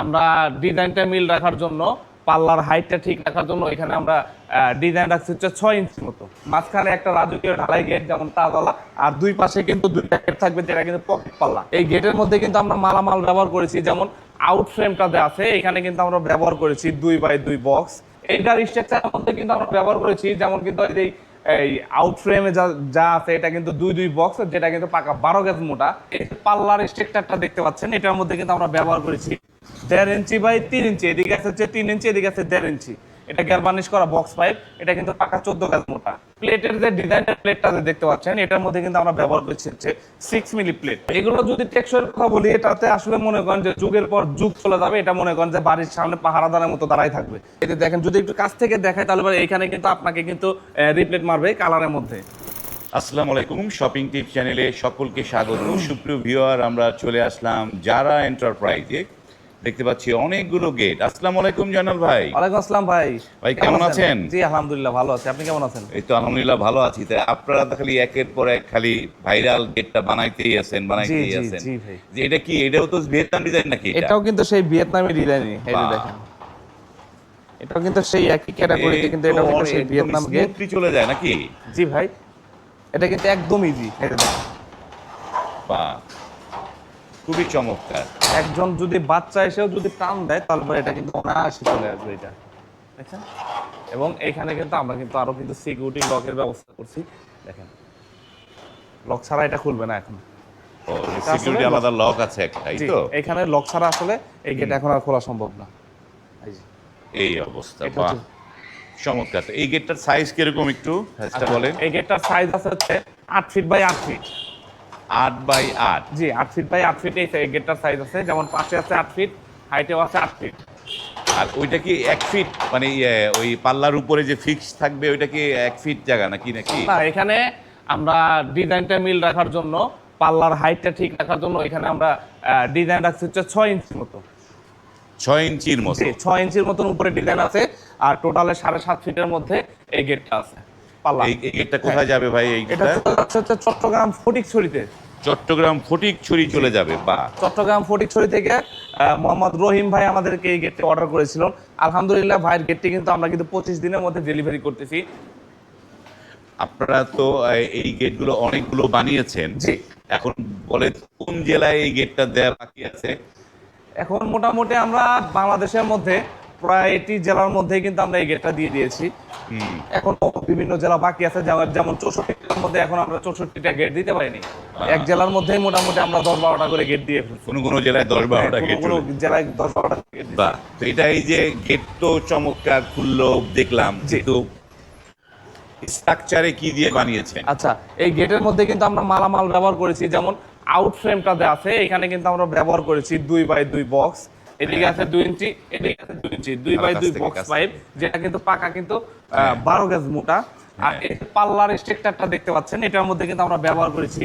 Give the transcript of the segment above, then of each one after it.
আমরা ডিজাইনটা মিল রাখার জন্য, পাল্লার হাইটটা ঠিক রাখার জন্য এখানে আমরা ডিজাইন রাখছি হচ্ছে ছয় ইঞ্চি মতো। মাঝখানে একটা রাজকীয় ঢালাই গেট যেমন তাজলা আর দুই পাশে কিন্তু দুইটা গেট থাকবে যেটা কিন্তু পকেট পাল্লা। এই গেটের মধ্যে কিন্তু আমরা মালামাল ব্যবহার করেছি, যেমন আউট ফ্রেমটাতে আছে, এখানে কিন্তু আমরা ব্যবহার করেছি দুই বাই দুই বক্স এইটার স্ট্রাকচারের মধ্যে কিন্তু আমরা ব্যবহার করেছি, যেমন কিন্তু এই এই আউট ফ্রেমে যা যা আছে, এটা কিন্তু দুই দুই বক্স যেটা কিন্তু পাকা বারো গেজ মোটা। পাল্লার স্ট্রাকচারটা দেখতে পাচ্ছেন, এটার মধ্যে কিন্তু আমরা ব্যবহার করেছি দেড় ইঞ্চি বাই তিন ইঞ্চি, এদিকে আছে তিন ইঞ্চি, এদিকে আছে দেড় ইঞ্চি। এটা করা বক্স পাইপ এটা কিন্তু পাকা চোদ্দ মোটা। প্লেটের যে ডিজাইনের প্লেটটা দেখতে পাচ্ছেন, এটার মধ্যে কিন্তু আমরা ব্যবহার করছি হচ্ছে সিক্স মিলি প্লেট এগুলো যদি কথা বলি, এটাতে আসলে মনে করেন যে যুগের পর যুগ চলে যাবে, এটা মনে করেন যে বাড়ির সামনে পাহারাদানের মতো দাঁড়াই থাকবে। এতে দেখেন, যদি একটু কাছ থেকে দেখায়, তাহলে এখানে কিন্তু আপনাকে কিন্তু রিপ্লেট মারবে কালারের মধ্যে। আসসালামু আলাইকুম শপিং টিপ চ্যানেলে সকলকে স্বাগত। সুপ্রিয় ভিউয়ার আমরা চলে আসলাম যারা এন্টারপ্রাইজে দেখতে পাচ্ছি অনেকগুলো গেট আসসালামু আলাইকুম জানাল ভাই। ওয়ালাইকুম আসসালাম ভাই। ভাই, কেমন আছেন? জি আলহামদুলিল্লাহ ভালো আছি। আপনি কেমন আছেন? এই তো আলহামদুলিল্লাহ ভালো আছি। তাই আপনারা তো খালি একের পর এক খালি ভাইরাল গেটটা বানাইতেই আছেন বানাইতেই জি, আছেন। জি, ভাই। যে এটা কি এটাও তো ভিয়েতনাম ডিজাইন নাকি এটা? এটাও কিন্তু সেই ভিয়েতনামি ডিজাইনই এই যে দেখেন। এটাও কিন্তু সেই একই ক্যাটাগরিতে কিন্তু এটাও কিন্তু সেই ভিয়েতনাম গেট স্মুথলি চলে যায় নাকি? জি ভাই। এটা কিন্তু একদম ইজি যে দেখেন। বাহ। খুবই চমৎকার। একজন যদি বাচ্চা এসেও যদি টান দেয় তাহলে এটা কিন্তু অনায়াসে চলে আসবে এটা। দেখছেন এবং এখানে কিন্তু আমরা কিন্তু আরও কিন্তু সিকিউরিটি লকের ব্যবস্থা করছি। দেখেন? লক ছাড়া এটা খুলবে না এখন। সিকিউরিটি আলাদা লক আছে একটা তো? এখানে লক ছাড়া আসলে এই গেট এখন আর খোলা সম্ভব না। এই যে। এই অবস্থা বাহ। চমৎকার। এই গেটটার সাইজ কীরকম একটু? বলেন। এই গেটটার সাইজ আছে হচ্ছে আট ফিট বাই আট ফিট আট বাই আট। জি আট ফিট বাই আট ফিট এই গেটটার সাইজ আছে। যেমন পাশে আছে আট ফিট হাইটেও আছে আট ফিট আর ওইটা কি এক ফিট মানে ইয়ে, ওই পাল্লার উপরে যে ফিক্স থাকবে ওইটা কি এক ফিট জায়গা নাকি নাকি? না এখানে আমরা ডিজাইনটা মিল রাখার জন্য পাল্লার হাইটটা ঠিক রাখার জন্য এখানে আমরা ডিজাইন রাখছি হচ্ছে ছয় ইঞ্চির মতো। ছয় ইঞ্চির মতো। ছয় ইঞ্চির মতন উপরে ডিজাইন আছে আর টোটালে সাড়ে সাত ফিটের মধ্যে এই গেটটা আছে পাল্লা। এই এই গেটটা কোথায় যাবে ভাই চলে যাচ্ছে হচ্ছে চট্টগ্রাম ফটিকছড়িতে। চট্টগ্রাম ফটিক ছড়ি চলে যাবে বা। চট্টগ্রাম ফটিকছড়ি থেকে মোহাম্মদ রহিম ভাই আমাদেরকে এই গেটটি অর্ডার করেছিল। আলহামদুলিল্লাহ ভাইয়ের গেটটি কিন্তু আমরা কিন্তু পঁচিশ দিনের মধ্যে ডেলিভারি করতেছি। আপনারা তো এই গেটগুলো অনেকগুলো বানিয়েছেন। এখন বলে কোন জেলায় এই গেটটা দেওয়া বাকি আছে? এখন মোটামুটি আমরা বাংলাদেশের মধ্যে প্রায় এটি জেলার মধ্যে কিন্তু আমরা এই গেটটা দিয়ে দিয়েছি। এখন বিভিন্ন জেলা বাকি আছে যেমন যেমন চৌষট্টি মধ্যে এখন আমরা চৌষট্টিটা গেট দিতে পারিনি। এক জেলার মধ্যেই মোটামুটি আমরা দশ বারোটা করে গেট দিয়ে কোনো কোনো জেলায় দশ বারোটা গেট কোনো জেলায় দশ বারোটা গেট বা তো এটা এই যে গেট তো চমৎকার খুললো দেখলাম। কিন্তু স্ট্রাকচারে কি দিয়ে বানিয়েছে আচ্ছা এই গেটের মধ্যে কিন্তু আমরা মালামাল ব্যবহার করেছি। যেমন আউট ফ্রেমটাতে আছে এখানে কিন্তু আমরা ব্যবহার করেছি দুই বাই দুই বক্স এদিকে আছে দুই ইঞ্চি এদিকে আছে দুই ইঞ্চি। দুই বাই দুই বক্স পাইপ যেটা কিন্তু পাকা কিন্তু হ্যাঁ। বারো গেজ মোটা। আর হ্যাঁ। পাল্লার স্ট্রাকচারটা দেখতে পাচ্ছেন এটার মধ্যে কিন্তু আমরা ব্যবহার করেছি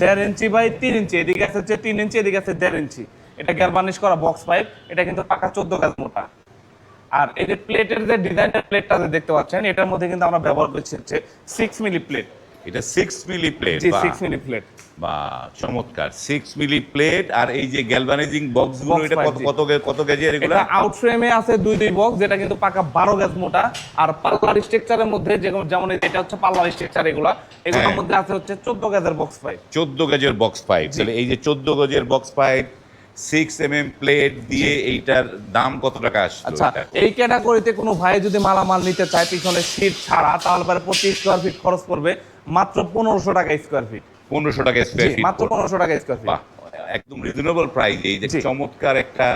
দেড় ইঞ্চি বাই তিন ইঞ্চি। এদিকে আছে হচ্ছে তিন ইঞ্চি এদিকে আছে দেড় ইঞ্চি। এটা গ্যালভানিশ করা বক্স পাইপ এটা কিন্তু পাকা চোদ্দ গেজ মোটা। আর এই যে প্লেটের যে ডিজাইনের প্লেটটা দেখতে পাচ্ছেন এটার মধ্যে কিন্তু আমরা ব্যবহার করছি হচ্ছে সিক্স মিলি প্লেট এটা six milli plate six milli plate বা চমৎকার সিক্স মিলি প্লেট আর এই যে গ্যালভানাইজিং বক্সগুলো এটা কত কত কত কেজি এগুলো? এটা আউট ফ্রেমে আছে দুই দুই বক্স যেটা কিন্তু পাকা বারো গেজ মোটা আর পাল্লার স্ট্রাকচারের মধ্যে যেমন যেমন এটা হচ্ছে পাল্লার স্ট্রাকচার এগুলা এগুলোর হ্যাঁ। মধ্যে আছে হচ্ছে চোদ্দ গেজের বক্স পাইপ চোদ্দ গেজের বক্স পাইপ তাহলে এই যে চোদ্দ গজের box pipe six M M plate দিয়ে এইটার দাম কত টাকা আসছে আচ্ছা এই ক্যাটাগরিতে কোনো ভাই যদি মালামাল নিতে চায় পিছনে সিট ছাড়া তাহলে পরে প্রতি স্কোয়ার ফিট খরচ পড়বে মাত্র পনেরোশো টাকা স্কোয়ার ফিট পনেরোশো টাকা স্কোয়ার ফিট মাত্র পনেরোশো টাকা স্কোয়ার ফিট একদম রিজনেবল প্রাইস এই যে চমৎকার একটা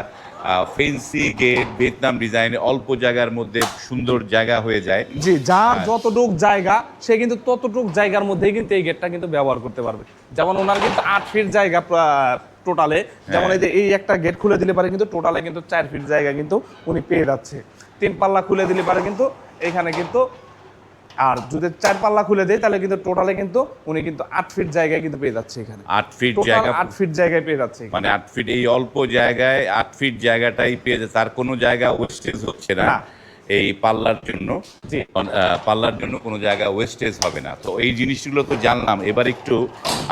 ফেন্সি গেট ভিয়েতনাম ডিজাইন অল্প জায়গার মধ্যে সুন্দর জায়গা হয়ে যায়। জি যার হ্যাঁ। যতটুক জায়গা সে কিন্তু ততটুক জায়গার মধ্যেই কিন্তু এই গেটটা কিন্তু ব্যবহার করতে পারবে। যেমন ওনার কিন্তু আট ফিট জায়গা টোটালে যেমন এই যে এই একটা গেট খুলে দিলে পারে কিন্তু টোটালে কিন্তু চার ফিট জায়গা কিন্তু উনি পেয়ে যাচ্ছে। তিন পাল্লা খুলে দিলে পারে কিন্তু এখানে কিন্তু আর যদি চার পাল্লা খুলে দেয় তাহলে কিন্তু টোটালে কিন্তু উনি কিন্তু আট ফিট জায়গায় কিন্তু পেয়ে যাচ্ছে এখানে। আট ফিট জায়গা আট ফিট জায়গায় পেয়ে যাচ্ছে মানে আট ফিট এই অল্প জায়গায় আট ফিট জায়গাটাই পেয়ে যাচ্ছে তার কোনো জায়গা ওয়েস্টেজ হচ্ছে না। এই পাল্লার জন্য পাল্লার জন্য কোনো জায়গা ওয়েস্টেজ হবে না। তো এই জিনিসগুলো তো জানলাম। এবার একটু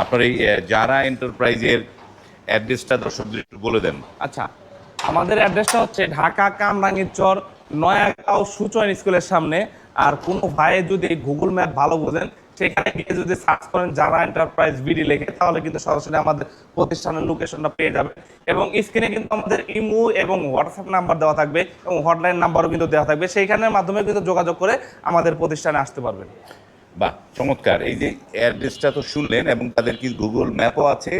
আপনার এই যারা এন্টারপ্রাইজের অ্যাড্রেসটা দর্শকদের একটু বলে দেন। আচ্ছা। আমাদের অ্যাড্রেসটা হচ্ছে ঢাকা কামরাঙ্গীর চর নয়াগাঁও সুচয়ন স্কুলের সামনে। আর কোনো ভাইয়ে যদি গুগল ম্যাপ ভালো বোঝেন, সেখানে গিয়ে যদি সার্চ করেন যারা এন্টারপ্রাইজ বিডি লেখে, তাহলে কিন্তু সরাসরি আমাদের প্রতিষ্ঠানের লোকেশনটা পেয়ে যাবে এবং স্ক্রিনে কিন্তু আমাদের ইমো এবং হোয়াটসঅ্যাপ নাম্বার দেওয়া থাকবে এবং হটলাইন নাম্বারও কিন্তু দেওয়া থাকবে। সেইখানের মাধ্যমে কিন্তু যোগাযোগ করে আমাদের প্রতিষ্ঠানে আসতে পারবেন। বাহ চমৎকার। এই যে অ্যাড্রেসটা তো শুনলেন এবং তাদের কি গুগল ম্যাপও আছে?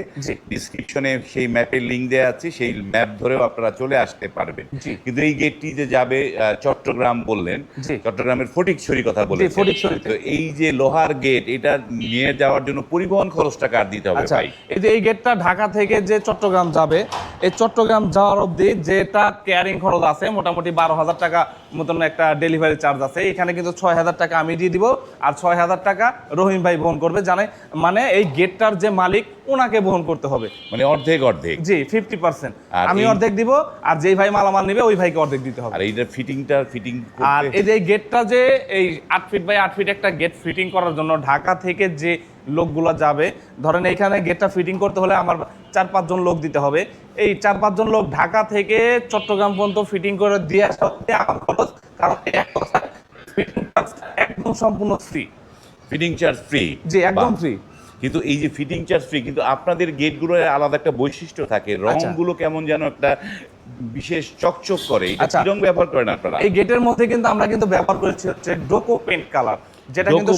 ডিসক্রিপশনে সেই ম্যাপের লিঙ্ক দেওয়া আছে সেই ম্যাপ ধরেও আপনারা চলে আসতে পারবেন। কিন্তু এই গেটটি যে যাবে চট্টগ্রাম বললেন চট্টগ্রামের ফটিকছড়ি কথা বলেছেন। ফটিকছড়িতে। তো এই যে লোহার গেট এটা নিয়ে যাওয়ার জন্য পরিবহন খরচটা কার দিতে হবে আচ্ছা ভাই? এই যে এই গেটটা ঢাকা থেকে যে চট্টগ্রাম যাবে এই চট্টগ্রাম যাওয়ার অবধি যেটা ক্যারিং খরচ আছে মোটামুটি বারো হাজার টাকা মতন একটা ডেলিভারি চার্জ আছে। এখানে কিন্তু ছয় হাজার টাকা আমি দিয়ে দিব আর ছয় হাজার টাকা রহিম ভাই বহন করবে জানে মানে এই গেটটার যে মালিক ওনাকে বহন করতে হবে। মানে অর্ধেক অর্ধেক। জি ফিফটি পার্সেন্ট আমি অর্ধেক দিব আর যেই ভাই মালামাল নেবে ওই ভাইকে অর্ধেক দিতে হবে। আর এইটার ফিটিংটা ফিটিং আর এই যে এই গেটটা যে এই আট ফিট বাই আট ফিট একটা গেট ফিটিং করার জন্য ঢাকা থেকে যে লোকগুলো যাবে। ধরেন এখানে গেটটা ফিটিং করতে হলে আমার চার পাঁচজন লোক দিতে হবে। এই চার পাঁচজন লোক ঢাকা থেকে চট্টগ্রাম পর্যন্ত ফিটিং করে দিয়ে আসা হচ্ছে আমার খরচ কারণ এক কথা, fitting একদম সম্পূর্ণ ফ্রি ফিটিং চার্জ ফ্রি জি একদম ফ্রি কিন্তু এই যে ফিটিং চার্জ ফ্রি কিন্তু আপনাদের গেটগুলোর আলাদা একটা বৈশিষ্ট্য থাকে। আচ্ছা। রংগুলো কেমন যেন একটা বিশেষ চকচক করে। এটা আচ্ছা। রং ব্যবহার করেন আপনারা? এই গেটের মধ্যে কিন্তু আমরা কিন্তু ব্যবহার করেছি হচ্ছে ডোকো পেইন্ট কালার যেটা কিন্তু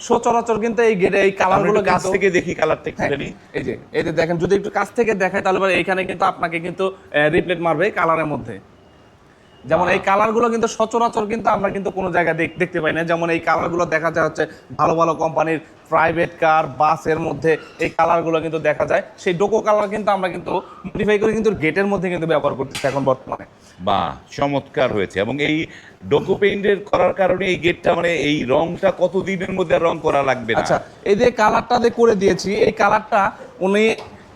সচরাচর কিন্তু এই গেটে এই কালারগুলো কাছ কিন্তু- থেকে দেখি কালারটা একটু হ্যাঁ, এই যে এই যে দেখেন যদি একটু কাছ থেকে দেখায় তাহলে এখানে কিন্তু আপনাকে কিন্তু রিপ্লেট মারবে কালারের মধ্যে। যেমন এই কালারগুলো কিন্তু সচরাচর কিন্তু আমরা কিন্তু কোনো জায়গায় দেখ- দেখতে পাই না। যেমন এই কালারগুলো দেখা যায় হচ্ছে ভালো ভালো কোম্পানির প্রাইভেট কার বাসের মধ্যে এই কালারগুলো কিন্তু দেখা যায়। সেই ডোকো কালার কিন্তু আমরা কিন্তু মডিফাই করে কিন্তু গেটের মধ্যে কিন্তু ব্যবহার করতেছি এখন বর্তমানে। বা চমৎকার হয়েছে এবং এই ডোকো পেইন্টের করার কারণে এই গেটটা মানে এই রংটা কত দিনের মধ্যে রং করা লাগবে আচ্ছা এই যে কালারটা যে করে দিয়েছি এই কালারটা উনি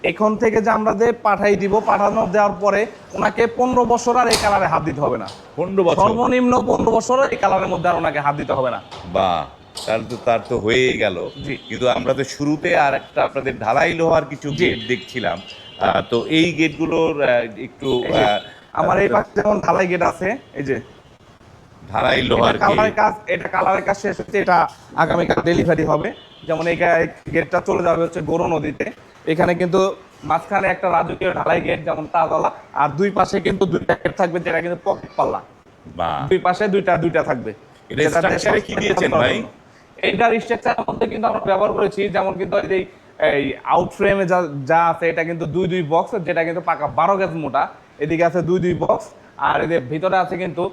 এখন থেকে যে আমরা যে পাঠাই দিব পাঠানো দেওয়ার পরে ওনাকে পনেরো বছর আর এই কালারে হাত দিতে হবে না। পনেরো বছর? সর্বনিম্ন পনেরো বছর এই কালারের মধ্যে আর ওনাকে হাত দিতে হবে না। বা তার তো তার তো হয়েই গেল। কিন্তু আমরা তো শুরুতে আর একটা আপনাদের ঢালাই লোহার কিছু গেট দেখছিলাম। আহ, তো এই গেটগুলোর একটু আমার এই পাশে যেমন ঢালাই গেট আছে এই যে। ঢালাই লোহার কালারের কাজ এটা কালারের কাজ শেষ হচ্ছে এটা আগামীকাল ডেলিভারি হবে। যেমন এই গেটটা চলে যাবে হচ্ছে গরু নদীতে। এখানে কিন্তু মাঝখানে একটা রাজকীয় ঢালাই গেট যেমন তাজলা আর দুই পাশে কিন্তু দুইটা গেট থাকবে যেটা কিন্তু পকেট পাল্লা। বা। দুই পাশে দুইটা দুইটা থাকবে। এটা কি দিয়েছেন ভাই? এইটার স্ট্রাকচারের মধ্যে কিন্তু আমরা ব্যবহার করেছি যেমন কিন্তু এই আউট ফ্রেমে যা যা আছে এটা কিন্তু দুই দুই বক্স যেটা কিন্তু পাকা বারো গেজ মোটা। এদিকে আছে দুই দুই বক্স আর এদের ভিতরে আছে কিন্তু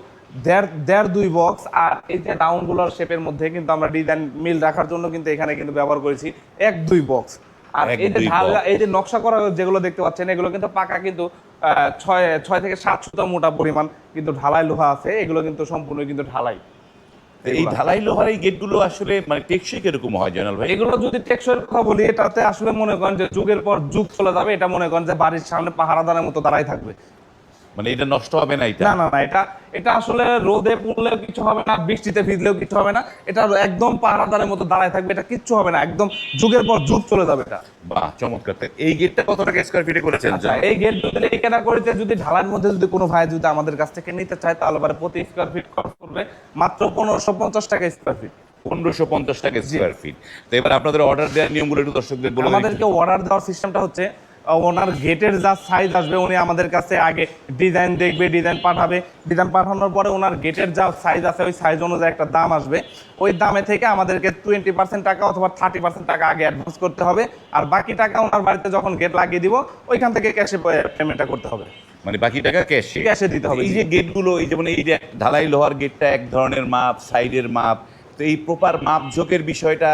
দেড় দেড় দুই বক্স আর এই যে ডাউনগুলোর শেপের মধ্যে কিন্তু আমরা ডিজাইন মিল রাখার জন্য কিন্তু এখানে কিন্তু ব্যবহার করেছি এক দুই বক্স আর এই যে ঢাল এই যে নকশা করা যেগুলো দেখতে পাচ্ছেন এগুলো কিন্তু পাকা কিন্তু ছয় ছয় থেকে সাত সুতা মোটা পরিমাণ কিন্তু ঢালাই লোহা আছে এগুলো কিন্তু সম্পূর্ণ কিন্তু ঢালাই। এই ঢালাই লোহার এই গেটগুলো আসলে মানে টেকসই কীরকম হয় জয়নাল ভাই? এগুলো যদি টেকসইয়ের কথা বলি এটাতে আসলে মনে করেন যে যুগের পর যুগ চলে যাবে এটা মনে করেন যে বাড়ির সামনে পাহারাদানের মতো দাঁড়াই থাকবে। মানে এটা নষ্ট হবে না এটা? না না না এটা এটা আসলে রোদে পড়লেও কিছু হবে না বৃষ্টিতে ভিজলেও কিছু হবে না এটা একদম পাহারাদারের মতো দাঁড়ায় থাকবে এটা কিচ্ছু হবে না একদম যুগের পর যুগ চলে যাবে এটা। বাহ চমৎকার। এই গেটটা কত টাকা স্কোয়ার ফিটে করেছেন আচ্ছা এই গেট যদি এই ক্যাটাগরিতে যদি ঢালার মধ্যে যদি কোনো ভাই যদি আমাদের কাছ থেকে নিতে চায় তাহলে পরে প্রতি স্কোয়ার ফিট খরচ করবে মাত্র পনেরোশো পঞ্চাশ টাকা স্কোয়ার ফিট পনেরোশো পঞ্চাশ টাকা স্কোয়ার ফিট তো এবার আপনাদের অর্ডার দেওয়ার নিয়মগুলো একটু দর্শকদের বলে আমাদেরকে অর্ডার দেওয়ার সিস্টেমটা হচ্ছে ওনার গেটের যা সাইজ আসবে উনি আমাদের কাছে আগে ডিজাইন দেখবে ডিজাইন পাঠাবে। ডিজাইন পাঠানোর পরে ওনার গেটের যা সাইজ আছে ওই সাইজ অনুযায়ী একটা দাম আসবে। ওই দামে থেকে আমাদেরকে টোয়েন্টি পার্সেন্ট টাকা অথবা থার্টি পার্সেন্ট টাকা আগে অ্যাডভান্স করতে হবে। আর বাকি টাকা ওনার বাড়িতে যখন গেট লাগিয়ে দিব ওইখান থেকে ক্যাশে পেমেন্টটা করতে হবে। মানে বাকি টাকা ক্যাশে ক্যাশে দিতে হবে। এই যে গেটগুলো এই যেমন এই যে ঢালাই লোহার গেটটা এক ধরনের মাপ সাইডের মাপ তো এই প্রপার মাপ ঝোঁকের বিষয়টা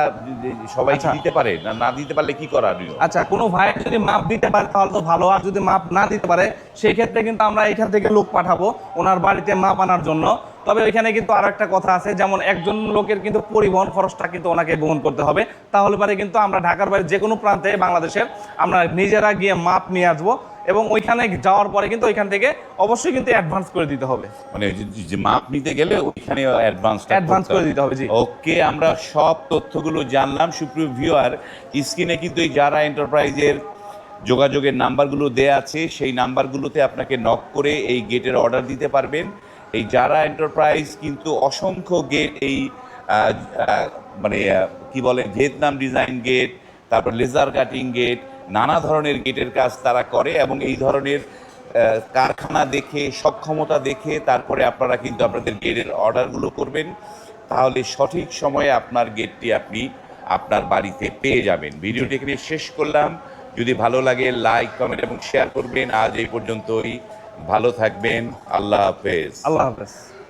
সবাই আচ্ছা। দিতে পারে? না না দিতে পারলে কি করার আচ্ছা কোনো ভাই যদি মাপ দিতে পারে তাহলে তো ভালো। আর যদি মাপ না দিতে পারে সেই ক্ষেত্রে কিন্তু আমরা এখান থেকে লোক পাঠাবো ওনার বাড়িতে মাপ আনার জন্য। তবে ওইখানে কিন্তু আর একটা কথা আছে যেমন একজন লোকের কিন্তু পরিবহন খরচটা কিন্তু ওনাকে বহন করতে হবে। তাহলে পরে কিন্তু আমরা ঢাকার বাইরে যে কোনো প্রান্তে বাংলাদেশের আমরা নিজেরা গিয়ে মাপ নিয়ে আসব। এবং ওইখানে যাওয়ার পরে কিন্তু ওইখান থেকে অবশ্যই কিন্তু অ্যাডভান্স করে দিতে হবে। মানে যে- মাপ নিতে গেলে ওইখানে অ্যাডভান্স অ্যাডভান্স করে দিতে হবে, জি। ওকে আমরা সব তথ্যগুলো জানলাম। সুপ্রিয় ভিউয়ার স্ক্রিনে কিন্তু এই যারা এন্টারপ্রাইজের যোগাযোগের নাম্বারগুলো দেয়া আছে। সেই নাম্বারগুলোতে আপনাকে নক করে এই গেটের অর্ডার দিতে পারবেন। এই যারা এন্টারপ্রাইজ কিন্তু অসংখ্য গেট এই মানে কি বলে ভিয়েতনাম ডিজাইন গেট তারপর লেজার কাটিং গেট নানা ধরনের গেটের কাজ তারা করে এবং এই ধরনের কারখানা দেখে, সক্ষমতা দেখে তারপরে আপনারা কিন্তু আপনাদের গেটের অর্ডারগুলো করবেন। তাহলে সঠিক সময়ে আপনার গেটটি আপনি আপনার বাড়িতে পেয়ে যাবেন। ভিডিওটি এখানে শেষ করলাম। যদি ভালো লাগে লাইক কমেন্ট এবং শেয়ার করবেন। আজ এই পর্যন্তই। ভালো থাকবেন। আল্লাহ হাফেজ। আল্লাহ হাফেজ।